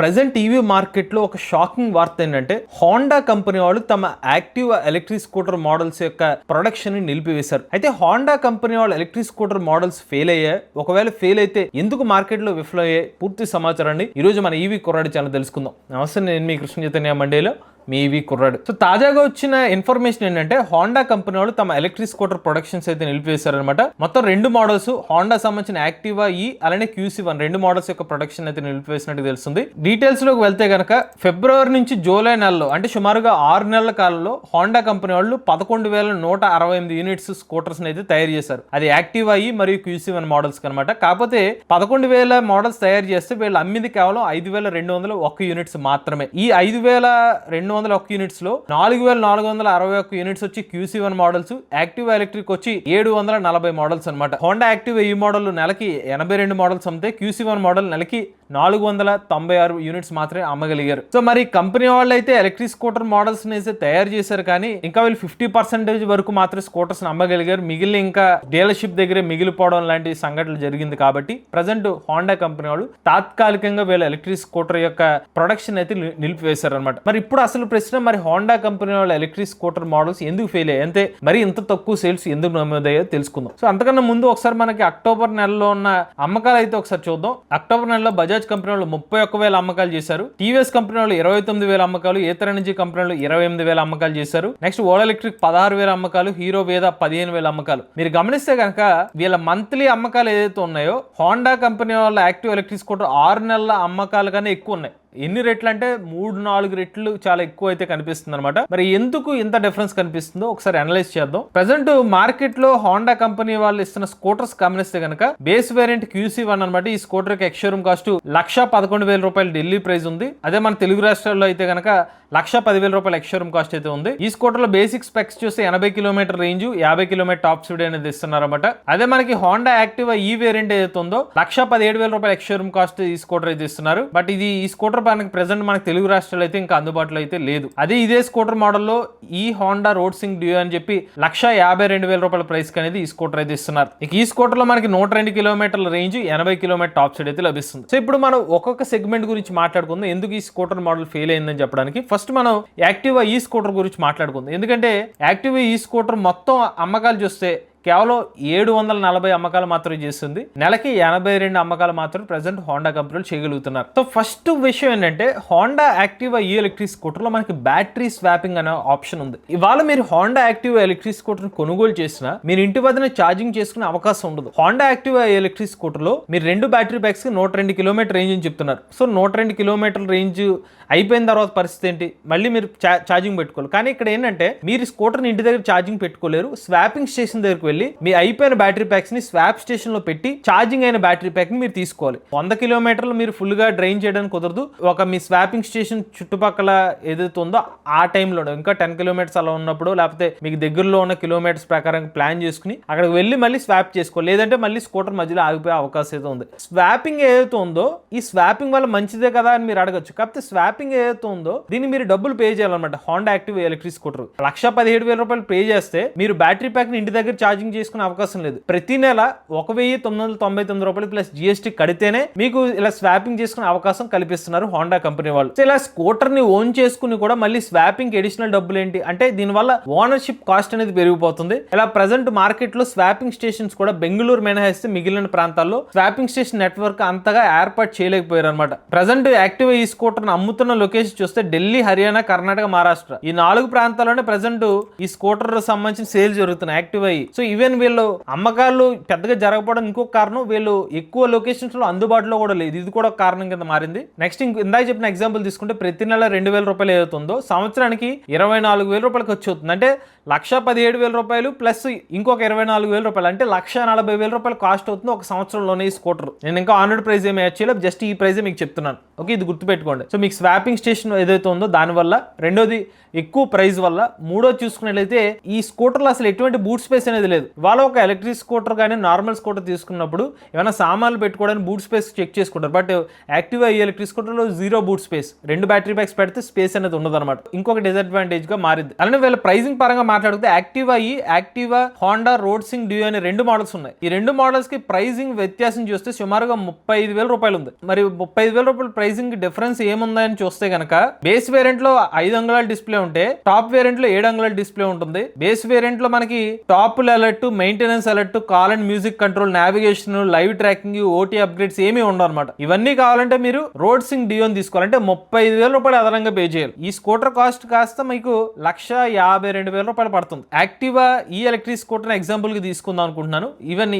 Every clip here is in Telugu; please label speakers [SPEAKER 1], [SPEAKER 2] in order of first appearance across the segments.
[SPEAKER 1] ప్రజెంట్ ఈవీ మార్కెట్లో ఒక షాకింగ్ వార్త ఏంటంటే హోండా కంపెనీ వాళ్ళు తమ యాక్టివ్ ఎలక్ట్రిక్ స్కూటర్ మోడల్స్ యొక్క ప్రొడక్షన్ని నిలిపివేశారు. అయితే హోండా కంపెనీ వాళ్ళు ఎలక్ట్రిక్ స్కూటర్ మోడల్స్ ఫెయిల్ అయ్యాయి. ఒకవేళ ఫెయిల్ అయితే ఎందుకు మార్కెట్లో విఫలమయ్యాయి? పూర్తి సమాచారాన్ని ఈ రోజు మన ఈవీ కొరాడి ఛానల్ తెలుసుకుందాం. నమస్తే నేను మీ కృష్ణ చైతన్య మండేలో. మీ ఈవీ కుర్రాడు. సో తాజాగా వచ్చిన ఇన్ఫర్మేషన్ ఏంటంటే హోండా కంపెనీ వాళ్ళు తమ ఎలక్ట్రిక్ స్కూటర్ ప్రొడక్షన్స్ అయితే నిలిపివేశారనమాట మొత్తం రెండు మోడల్స్ హోండా సంబంధించిన యాక్టివా ఈ e, అలానే క్యూసీ వన్ రెండు మోడల్స్ యొక్క ప్రొడక్షన్ అయితే నిలిపివేసినట్టు తెలుస్తుంది. డీటెయిల్స్లోకి వెళ్తే కనుక ఫిబ్రవరి నుంచి జూలై నెలలో అంటే సుమారుగా ఆరు నెలల కాలంలో హోండా కంపెనీ వాళ్ళు పదకొండు వేల నూట అరవై ఎనిమిది యూనిట్స్ స్కూటర్స్ అయితే తయారు చేశారు. అది యాక్టివా ఈ e మరియు క్యూసీ వన్ మోడల్స్ అనమాట కాకపోతే పదకొండు వేల మోడల్స్ తయారు చేస్తే వీళ్ళు అమ్మింది కేవలం ఐదు వేల రెండు వందల ఒక్క యూనిట్స్ మాత్రమే. ఈ ఐదు వేల రెండు వందల ఒక్క యూనిట్స్లో నాలుగు వేల నాలుగు వందల అరవై ఒక్క యూనిట్స్ వచ్చి QC one models active electric వచ్చి ఏడు వందల నలభై మోడల్స్ అనమాట హోండా యాక్టివ్ ఈ మోడల్ నెలకి ఎనభై రెండు మోడల్స్ అమ్మితే క్యూసీ వన్ మోడల్ నెలకి నాలుగు వందల తొంభై ఆరు యూనిట్స్ మాత్రమే అమ్మగలిగారు. సో మరి కంపెనీ వాళ్ళు అయితే ఎలక్ట్రిక్ స్కూటర్ మోడల్స్ అయితే తయారు చేశారు కానీ ఇంకా వీళ్ళు ఫిఫ్టీ పర్సెంటేజ్ వరకు మాత్రం స్కూటర్స్ అమ్మగలిగారు. మిగిలిన ఇంకా డీలర్షిప్ దగ్గరే మిగిలిపోవడం లాంటి సంఘటనలు జరిగింది కాబట్టి ప్రజెంట్ హోండా కంపెనీ వాళ్ళు తాత్కాలికంగా వీళ్ళ ఎలక్ట్రిక్ స్కూటర్ యొక్క ప్రొడక్షన్ అయితే నిలిపివేశారు అనమాట మరి ఇప్పుడు అసలు ప్రశ్న మరి హోండా కంపెనీ వాళ్ళ ఎలక్ట్రిక్ స్కూటర్ మోడల్స్ ఎందుకు ఫెయిల్ అయ్యాయి? అంతే మరి ఇంత తక్కువ సేల్స్ ఎందుకు నమోదయ్యో తెలుసుకుందాం. సో అంతకన్నా ముందు ఒకసారి మనకి అక్టోబర్ నెలలో ఉన్న అమ్మకాలు అయితే ఒకసారి చూద్దాం. అక్టోబర్ నెలలో బజాజ్ కంపెనీ వాళ్ళు ముప్పై ఒక్క వేల అమ్మకాలు చేశారు. టీవీఎస్ కంపెనీ వాళ్ళు ఇరవై తొమ్మిది వేల అమ్మకాలు ఏతర్ ఎనర్జీ కంపెనీ వాళ్ళు ఇరవై ఎనిమిది వేల అమ్మకాలు చేశారు. నెక్స్ట్ ఓలా ఎలక్ట్రిక్ పదహారు వేల అమ్మకాలు హీరో వేద పదిహేను వేల అమ్మకాలు. మీరు గమనిస్తే కనుక వీళ్ళ మంత్లీ అమ్మకాలు ఏదైతే ఉన్నాయో హోండా కంపెనీ వాళ్ళ యాక్టివ్ ఎలక్ట్రిక్ స్కూటర్ ఆరు నెలల అమ్మకాలు కన్నా ఎక్కువ ఉన్నాయి. ఎన్ని రెట్లు అంటే మూడు నాలుగు రెట్లు చాలా ఎక్కువ అయితే కనిపిస్తుంది అనమాట మరి ఎందుకు ఇంత డిఫరెన్స్ కనిపిస్తుందో ఒకసారి అనలైజ్ చేద్దాం. ప్రజెంట్ మార్కెట్లో హోండా కంపెనీ వాళ్ళు ఇస్తున్న స్కూటర్స్ గమనిస్తే కనుక బేస్ వేరియంట్ క్యూసీ వన్ అనమాట ఈ స్కూటర్కి ఎక్స్షోరూమ్ కాస్ట్ లక్ష పదకొండు వేల రూపాయలు ఢిల్లీ ప్రైస్ ఉంది. అదే మన తెలుగు రాష్ట్రాల్లో అయితే కనుక లక్ష పదివేల రూపాయల ఎక్స్షోరూమ్ కాస్ట్ అయితే ఉంది. ఈ స్కూటర్లో బేసిక్ స్పెక్స్ చూస్తే ఎనభై కిలోమీటర్ రేంజ్ యాభై కిలోమీటర్ టాప్ స్పీడ్ అనేది ఇస్తున్నారన్నమాట. అదే మనకి హోండా యాక్టివ్ ఈ వేరియంట్ ఏదైతే ఉందో లక్ష పదిహేడు వేల రూపాయల ఎక్స్షోరూమ్ కాస్ట్ ఈ స్కూటర్ అయితే ఇస్తున్నారు. బట్ ఇది ఈ స్కూటర్ మనకి ప్రజెంట్ మనకి తెలుగు రాష్ట్రాలు అయితే ఇంకా అందుబాటులో అయితే లేదు. అదే ఇదే స్కూటర్ మోడల్లో ఈ హోండా రోడ్ సింగ్ డ్యూ అని చెప్పి లక్ష యాభై రెండు వేల రూపాయల ప్రైస్ అనేది ఈ స్కూటర్ అయితే ఇస్తున్నారు. ఇక ఈ స్కూటర్లో మనకి నూట రెండు కిలోమీటర్ల రేంజ్ ఎనభై కిలోమీటర్ టాప్ స్పీడ్ అయితే లభిస్తుంది. సో ఇప్పుడు మనం ఒక్కొక్క సెగ్మెంట్ గురించి మాట్లాడుకుందాం. ఎందుకు ఈ స్కూటర్ మోడల్ ఫెయిల్ అయిందని చెప్పడానికి? ఫస్ట్ మనం యాక్టివా ఈ స్కూటర్ గురించి మాట్లాడుకుందాం. ఎందుకంటే యాక్టివా ఈ స్కూటర్ మొత్తం అమ్మకాలు చూస్తే కేవలం ఏడు వందల నలభై అమ్మకాలు మాత్రమే చేస్తుంది. నెలకి ఎనభై రెండు అమ్మకాలు మాత్రం ప్రజెంట్ హోండా కంపెనీలు చేయగలుగుతున్నారు. సో ఫస్ట్ విషయం ఏంటంటే హోండా యాక్టివా ఈ ఎలక్ట్రిక్ స్కూటర్లో మనకి బ్యాటరీ స్వాపింగ్ అనే ఆప్షన్ ఉంది. ఇవాళ మీరు హోండా యాక్టివా ఎలక్ట్రిక్ స్కూటర్ని కొనుగోలు చేసినా మీరు ఇంటి వద్దనే ఛార్జింగ్ చేసుకునే అవకాశం ఉండదు. హోండా యాక్టివా ఎలక్ట్రిక్ స్కూటర్లో మీరు రెండు బ్యాటరీ బ్యాగ్స్ నూట రెండు కిలోమీటర్ రేంజ్ అని చెప్తున్నారు. సో నూట రెండు కిలోమీటర్ రేంజ్ అయిపోయిన తర్వాత పరిస్థితి ఏంటి? మళ్ళీ మీరు చా- ఛార్జింగ్ పెట్టుకోవాలి. కానీ ఇక్కడ ఏంటంటే మీరు స్కూటర్ని ఇంటి దగ్గర ఛార్జింగ్ పెట్టుకోలేరు. స్వాపింగ్ స్టేషన్ దగ్గరికి వెళ్ళి మీ అయిపోయిన బ్యాటరీ ప్యాక్స్ని స్వాప్ స్టేషన్లో పెట్టి ఛార్జింగ్ అయిన బ్యాటరీ ప్యాక్ని మీరు తీసుకోవాలి. వంద కిలోమీటర్లు మీరు ఫుల్గా డ్రైన్ చేయడానికి కుదరదు. ఒక మీ స్వాపింగ్ స్టేషన్ చుట్టుపక్కల ఏదైతే ఉందో ఆ టైంలో ఇంకా టెన్ కిలోమీటర్స్ అలా ఉన్నప్పుడు లేకపోతే మీకు దగ్గరలో ఉన్న కిలోమీటర్స్ ప్రకారం ప్లాన్ చేసుకుని అక్కడికి వెళ్ళి మళ్ళీ స్వాప్ చేసుకోవాలి. లేదంటే మళ్ళీ స్కూటర్ మధ్యలో ఆగిపోయే అవకాశం అయితే ఉంది. స్వాపింగ్ ఏదైతే ఉందో ఈ స్వాపింగ్ వల్ల మంచిదే కదా అని మీరు అడగచ్చు. కాకపోతే స్వాపింగ్ ఏదైతే ఉందో దీన్ని మీరు డబ్బులు పే చేయాలన్నమాట. Honda active electric scooter lakh పదిహేడు వేల రూపాయలు పే చేస్తే మీరు బ్యాటరీ ప్యాక్ని ఇంటి దగ్గర ఛార్జింగ్ చేసుకునే అవకాశం లేదు. ప్రతి నెల ఒక వెయ్యి తొమ్మిది వందల తొంభై తొమ్మిది రూపాయలు ప్లస్ జిఎస్టీ కడితేనే మీకు ఇలా స్వాపింగ్ చేసుకునే అవకాశం కల్పిస్తున్నారు హోండా కంపెనీ వాళ్ళు. సో ఇలా స్కూటర్ని ఓన్ చేసుకుని కూడా మళ్ళీ స్వాపింగ్ అడిషనల్ డబ్బులు ఏంటి? అంటే దీనివల్ల ఓనర్షిప్ కాస్ట్ అనేది పెరిగిపోతుంది. ఇలా ప్రజెంట్ మార్కెట్లో స్వాపింగ్ స్టేషన్స్ కూడా బెంగళూరు మినహాయిస్తే మిగిలిన ప్రాంతాల్లో స్వాపింగ్ స్టేషన్ నెట్వర్క్ అంతగా ఏర్పాటు చేయలేకపోయారు అనమాట ప్రజెంట్ యాక్టివ్ ఈ స్కూటర్ అమ్ముతున్న లొకేషన్ చూస్తే ఢిల్లీ హర్యానా కర్ణాటక మహారాష్ట్ర ఈ నాలుగు ప్రాంతాల్లోనే ప్రజెంట్ ఈ స్కూటర్ సంబంధించిన సేల్ జరుగుతున్నాయి యాక్టివ్ అయ్యి. సో ఈవెన్ వీళ్ళు అమ్మకాలు పెద్దగా జరగకపోవడం ఇంకొక కారణం వీళ్ళు ఎక్కువ లొకేషన్స్లో అందుబాటులో కూడా లేదు. ఇది కూడా కారణం కింద మారింది. నెక్స్ట్ ఇంక ఇందాక చెప్పిన ఎగ్జాంపుల్ తీసుకుంటే ప్రతి నెల రెండు వేల రూపాయలు ఏదవుతుందో సంవత్సరానికి ఇరవై నాలుగు వేల రూపాయలు ఖర్చు అవుతుంది అంటే లక్ష పదిహేడు వేల రూపాయలు ప్లస్ ఇంకొక ఇరవై నాలుగు వేల రూపాయలు. అంటే లక్ష నలభై వేల రూపాయలు కాస్ట్ అవుతుంది ఒక సంవత్సరంలోనే ఈ స్కూటర్. నేను ఇంకా ఆన్లైన్ ప్రైస్ ఏమి చేయలేదు. జస్ట్ ఈ ప్రైజే మీకు చెప్తున్నాను. ఓకే ఇది గుర్తుపెట్టుకోండి. సో మీకు స్వాపింగ్ స్టేషన్ ఏదైతే ఉందో దానివల్ల రెండోది ఎక్కువ ప్రైస్ వల్ల మూడో చూసుకున్నట్లయితే ఈ స్కూటర్లో అసలు ఎటువంటి బూట్ స్పేస్ అనేది లేదు. లేదు. వాళ్ళు ఒక ఎలక్ట్రిక్ స్కూటర్ కానీ నార్మల్ స్కూటర్ తీసుకున్నప్పుడు ఏమైనా సామాన్లు పెట్టుకోవడానికి బూట్ స్పేస్ చెక్ చేసుకుంటారు. బట్ యాక్టివా ఈ ఎలక్ట్రిక్ స్కూటర్లో జీరో బూట్ స్పేస్ రెండు బ్యాటరీ బ్యాక్స్ పెడితే స్పేస్ అనేది ఉండదన్నమాట. ఇంకొక డిసడ్వాంటేజ్గా మారింది. అలానే వీళ్ళ ప్రైసింగ్ పరంగా మాట్లాడితే Activa E Activa Honda road sync duo అనే రెండు మోడల్స్ ఉన్నాయి. ఈ రెండు మోడల్స్కి ప్రైసింగ్ వ్యత్యాసం చూస్తే సుమారుగా ముప్పై ఐదు వేల రూపాయలు ఉంది. మరి ముప్పై ఐదు వేల రూపాయల ప్రైసింగ్ డిఫరెన్స్ ఏముందని చూస్తే గనక బేస్ వేరియంట్లో ఐదు అంగుళాల డిస్ప్లే ఉంటే టాప్ వేరియంట్లో ఏడు అంగుళాల డిస్ప్లే ఉంటుంది. బేస్ వేరియంట్లో మనకి top level alert maintenance alert call and music control navigation live tracking OT upgrades ఏమీ ఉండవు అనమాట ఇవన్నీ కావాలంటే మీరు రోడ్ సింగ్ డియోన్ తీసుకోవాలంటే ముప్పై ఐదు వేల రూపాయలు అదనంగా పే చేయాలి. ఈ స్కూటర్ కాస్ట్ కాస్త మీకు లక్ష యాభై రెండు వేల రూపాయలు పడుతుంది. యాక్టివా ఈ ఎలక్ట్రిక్ స్కూటర్ ఎగ్జాంపుల్కి తీసుకుందాం అనుకుంటున్నాను. Even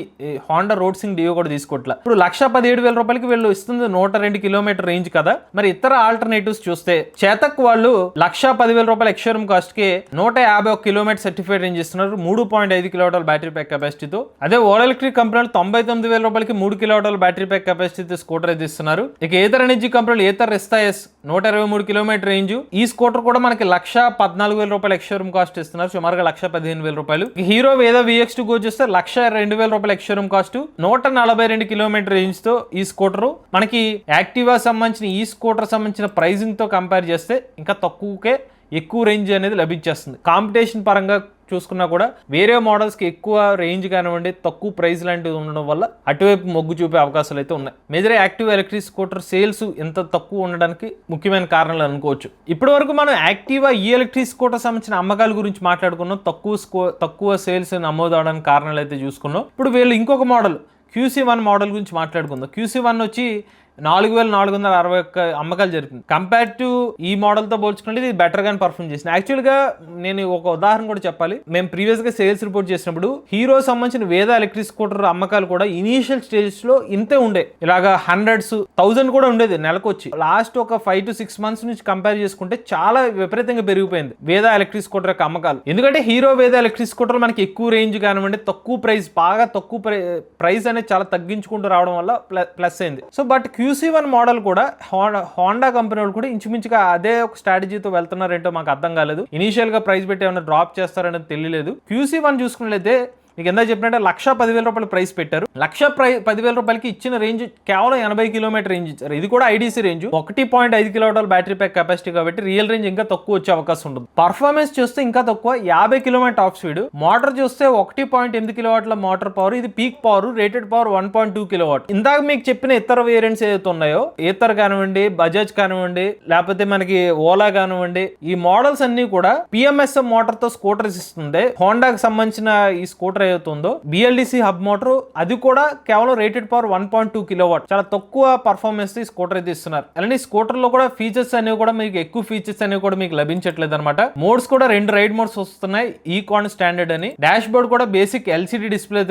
[SPEAKER 1] Honda road sync Dio కూడా తీసుకోవట్లే. ఇప్పుడు లక్ష పదిహేడు వేల రూపాయలకి వీళ్ళు ఇస్తుంది నూట రెండు కిలోమీటర్ రేంజ్ కదా. మరి ఇతర ఆల్టర్నేటివ్స్ చూస్తే చేతక్ వాళ్ళు లక్ష పదివేల రూపాయల ఎక్స్షోరూమ్ కాస్ట్కి నూట యాభై ఒక కిలోమీటర్ సర్టిఫైడ్ రేంజ్ ఇస్తున్నారు. మూడు పాయింట్ ఐదు కిలోమీటర్ల బ్యాటరీ ప్యాక్ కెపాసిటీతో అదే ఓల్ ఎలక్ట్రిక్ కంపెనీలు తొంభై తొమ్మిది వేల రూపాయలకి మూడు కిలోమీటర్ల బ్యాటరీ ప్యాక్ కెపాసిటీతో స్కూటర్ అయితే ఇస్తున్నారు. ఇక ఏతర్ ఎనర్జీ కంపెనీలు ఏతర్ ఎస్ నూట ఇరవై మూడు కిలోమీటర్ రేంజ్. ఈ స్కూటర్ కూడా మనకి లక్ష పద్నాలుగు వేల రూపాయల ఎక్స్షోరూమ్ కాస్ట్ ఇస్తున్నారు. సుమారుగా లక్ష పదిహేను వేల రూపాయలు. హీరో వేద విఎక్స్ టూ చూస్తే లక్ష రెండు వేల రూపాయల ఎక్స్షోరూమ్ కాస్ట్ నూట నలభై రెండు కిలోమీటర్ రేంజ్తో ఈ స్కూటర్. మనకి యాక్టివా సంబంధించిన ఈ స్కూటర్ సంబంధించిన ప్రైజింగ్తో కంపేర్ చేస్తే ఇంకా తక్కువకే ఎక్కువ రేంజ్ అనేది లభించేస్తుంది. కాంపిటీషన్ పరంగా చూసుకున్నా కూడా వేరే మోడల్స్కి ఎక్కువ రేంజ్ కానివ్వండి తక్కువ ప్రైస్ లాంటివి ఉండడం వల్ల అటువైపు మొగ్గు చూపే అవకాశాలు అయితే ఉన్నాయి. Major active electric scooter sales ఎంత తక్కువ ఉండడానికి ముఖ్యమైన కారణాలు అనుకోవచ్చు. ఇప్పటి వరకు మనం యాక్టివా ఈ ఎలక్ట్రిక్ స్కూటర్ సంబంధించిన అమ్మకాల గురించి మాట్లాడుకున్నాం. తక్కువ స్కో తక్కువ సేల్స్ నమోదు అవడానికి కారణాలు అయితే చూసుకున్నాం. ఇప్పుడు వీళ్ళు ఇంకొక మోడల్ క్యూసీ వన్ మోడల్ గురించి మాట్లాడుకుందాం. క్యూసీ వన్ వచ్చి నాలుగు వేల నాలుగు వందల అరవై ఒక్క అమ్మకాలు జరిపింది కంపేర్ టు ఈ మోడల్తో పోల్చుకుంటే ఇది బెటర్ గానే పర్ఫామ్ చేసింది. యాక్చువల్గా నేను ఒక ఉదాహరణ కూడా చెప్పాలి. మేము ప్రీవియస్గా సేల్స్ రిపోర్ట్ చేసినప్పుడు హీరో సంబంధించిన వేద ఎలక్ట్రిక్ స్కూటర్ అమ్మకాలు కూడా ఇనీషియల్ స్టేజ్లో ఇంతే ఉండే. ఇలాగా హండ్రెడ్స్ థౌజండ్ కూడా ఉండేది నెలకు వచ్చి లాస్ట్ ఒక ఫైవ్ టు సిక్స్ మంత్స్ నుంచి కంపేర్ చేసుకుంటే చాలా విపరీతంగా పెరిగిపోయింది వేద ఎలక్ట్రిక్ స్కూటర్ యొక్క అమ్మకాలు. ఎందుకంటే హీరో వేద ఎలక్ట్రిక్ స్కూటర్ మనకి ఎక్కువ రేంజ్ కానివ్వండి తక్కువ ప్రైస్ బాగా తక్కువ ప్రైస్ అనేది చాలా తగ్గించుకుంటూ రావడం వల్ల ప్లస్ అయింది. So but QC one model కూడా హోండా హోండా కంపెనీ వాళ్ళు కూడా ఇంచుమించుగా అదే ఒక స్ట్రాటజీతో వెళ్తున్నారేంటో మాకు అర్థం కాలేదు. ఇనీషియల్గా ప్రైస్ పెట్టి ఏమైనా డ్రాప్ చేస్తారనేది తెలియలేదు. క్యూసీ వన్ చూసుకున్నట్లయితే మీకు ఎంత చెప్పినట్టే లక్ష పదివేల రూపాయలు ప్రైస్ పెట్టారు. లక్ష ప్రై పదివేల రూపాయలకి ఇచ్చిన రేంజ్ కేవలం ఎనభై కిలోమీటర్ రేంజ్ ఇచ్చారు. ఇది కూడా ఐడీసీ రేంజ్. ఒకటి పాయింట్ ఐదు కిలోమీటర్ల బ్యాటరీ ప్యాక్ కెపాసిటీ కాబట్టి రియల్ రేంజ్ ఇంకా తక్కువ వచ్చే అవకాశం ఉంటుంది. పర్ఫార్మెన్స్ చూస్తే ఇంకా తక్కువ. యాభై కిలోమీటర్ టాప్ స్పీడ్. మోటార్ చూస్తే ఒకటి పాయింట్ ఎనిమిది కిలోవాట్ల మోటార్ పవర్ ఇది peak power rated power one point two kilowatt ఇందాక మీకు చెప్పిన ఇతర వేరియంట్స్ ఏదైతే ఉన్నాయో ఏతర్ కానివ్వండి బజాజ్ కానివ్వండి లేకపోతే మనకి ఓలా కానివ్వండి ఈ మోడల్స్ అన్ని కూడా పిఎంఎస్ఎం మోటార్తో స్కూటర్స్ ఇస్తుంది హోండాకి సంబంధించిన ఈ స్కూటర్ అవుతుందో బిఎల్డిసి హబ్ మోటార్ అది కూడా కేవలం rated power one point two kilowatt చాలా తక్కువ పర్ఫార్మెన్స్ ఈ స్కూటర్ అయితే ఇస్తున్నారు. అలానే స్కూటర్లో కూడా ఫీచర్స్ అనేవి కూడా మీకు ఎక్కువ ఫీచర్స్ అనేవి కూడా మీకు లభించట్లేదు అనమాట మోడ్స్ కూడా రెండు రైడ్ మోడ్స్ వస్తున్నాయి. ఈ కాన్ స్టాండర్డ్ అని డాష్ బోర్డ్ కూడా బేసిక్ ఎల్సిడి డిస్ప్లే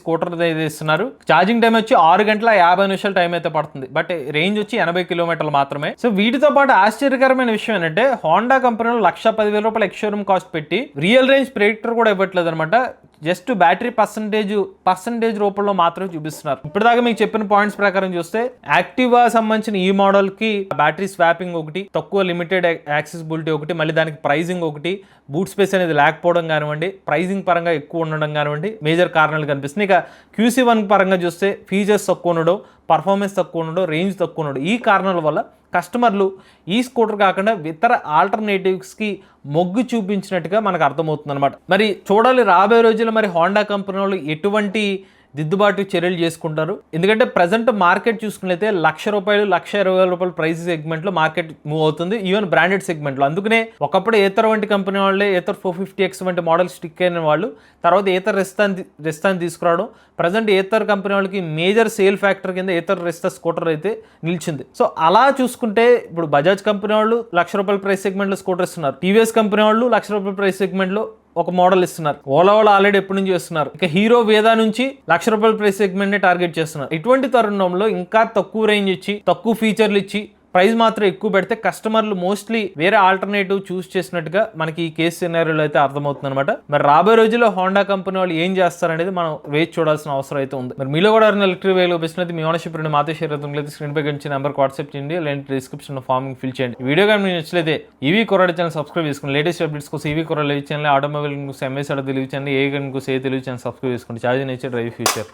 [SPEAKER 1] స్కూటర్ అయితే ఇస్తున్నారు. ఛార్జింగ్ టైం వచ్చి ఆరు గంటల యాభై నిమిషాల టైం అయితే పడుతుంది. బట్ రేంజ్ వచ్చి ఎనభై కిలోమీటర్లు మాత్రమే. సో వీటితో పాటు ఆశ్చర్యకరమైన విషయం ఏంటంటే హోండా కంపెనీలో లక్ష పదివేల రూపాయల ఎక్స్షోరూమ్ కాస్ట్ పెట్టి రియల్ రేంజ్ ప్రెడిక్టర్ కూడా ఇవ్వట్లేదు అనమాట జస్ట్ బ్యాటరీ పర్సంటేజ్ పర్సంటేజ్ రూపంలో మాత్రమే చూపిస్తున్నారు. ఇప్పటిదాకా మీకు చెప్పిన పాయింట్స్ ప్రకారం చూస్తే యాక్టివా సంబంధించిన ఈ మోడల్కి బ్యాటరీ స్వాపింగ్ ఒకటి తక్కువ లిమిటెడ్ యాక్సెసిబిలిటీ ఒకటి మళ్ళీ దానికి ప్రైజింగ్ ఒకటి బూట్ స్పేస్ అనేది లేకపోవడం కానివ్వండి ప్రైజింగ్ పరంగా ఎక్కువ ఉండడం కానివ్వండి మేజర్ కారణాలు కనిపిస్తుంది ఇక క్యూసీ వన్ పరంగా చూస్తే ఫీచర్స్ తక్కువ ఉండడం పర్ఫార్మెన్స్ తక్కువ ఉండడం రేంజ్ తక్కువ ఉండడం ఈ కారణాల వల్ల కస్టమర్లు ఈ స్కూటర్ కాకుండా ఇతర ఆల్టర్నేటివ్స్కి మొగ్గు చూపించినట్టుగా మనకు అర్థమవుతుంది అనమాట మరి చూడాలి రాబోయే రోజుల్లో మరి హోండా కంపెనీ వాళ్ళు ఎటువంటి దిద్దుబాటు చర్యలు చేసుకుంటారు. ఎందుకంటే ప్రజెంట్ మార్కెట్ చూసుకున్నైతే లక్ష రూపాయలు లక్ష ఇరవై వేల రూపాయల ప్రైస్ సెగ్మెంట్లో మార్కెట్ మూవ్ అవుతుంది ఈవెన్ బ్రాండెడ్ సెగ్మెంట్లో అందుకనే ఒకప్పుడు ఏతర్ వంటి కంపెనీ వాళ్ళే ఏతర్ ఫోర్ ఫిఫ్టీ ఎక్స్ వంటి మోడల్ స్టిక్ అయిన వాళ్ళు తర్వాత ఏతర్ రెస్తాన్ రెస్తాన్ తీసుకురావడం ప్రజెంట్ ఏతర్ కంపెనీ వాళ్ళకి మేజర్ సేల్ ఫ్యాక్టర్ కింద ఏతర్ రెస్తా స్కూటర్ అయితే నిలిచింది. సో అలా చూసుకుంటే ఇప్పుడు బజాజ్ కంపెనీ వాళ్ళు లక్ష రూపాయల ప్రైస్ సెగ్మెంట్లో స్కూటర్ ఇస్తున్నారు. టీవీఎస్ కంపెనీ వాళ్ళు లక్ష రూపాయల ప్రైస్ సెగ్మెంట్లో ఒక మోడల్ ఇస్తున్నారు. ఓలా ఓలా ఆల్రెడీ ఎప్పటి నుంచి చేస్తున్నారు? ఇక హీరో వేదా నుంచి లక్ష రూపాయల ప్రైస్ సెగ్మెంట్ టార్గెట్ చేస్తున్నారు. ఇటువంటి తరుణంలో ఇంకా తక్కువ రేంజ్ ఇచ్చి తక్కువ ఫీచర్లు ఇచ్చి ప్రైస్ మాత్రం ఎక్కువ పెడితే కస్టమర్లు మోస్ట్లీ వేరే ఆల్టర్నేటివ్ చూస్ చేసినట్టుగా మనకి ఈ కేసు సినారీలో అయితే అర్థమవుతుంది అనమాట మరి రాబోయే రోజుల్లో హోండా కంపెనీ వాళ్ళు ఏం చేస్తారనేది మనం వేచి చూడాల్సిన అవసరం అయితే ఉంది. మరి మీలో కూడా ఎవరైనా ఎలక్ట్రిక్ వేలు బిజినెస్ మీ ఓనర్షిప్ రెండు మాతో షేర్ అవుతుంది. స్క్రీన్ పై నుంచి నెంబర్ వాట్సాప్ చేయండి. లేదంటే డిస్క్రిప్షన్ ఫార్మింగ్ ఫిల్ చేయండి. ఈ వీడియో కానీ మీకు నచ్చలేదే ఈవీ కొరడ ఛానల్ సబ్స్క్రైబ్ చేసుకోండి లేటెస్ట్ అప్డేట్స్ కోసం ఈవీ కొరడ తెలివి ఛానల్ ఆటోమొబైల్ కోసం ఎంఎస్ అడ తెలుగు ఛానల్ ఏ గన్ ఏ తెలుగు ఛానల్ సబ్స్క్రైబ్ చేసుకోండి చార్జ్ నేచర్ డ్రైవ్ ఫ్యూచర్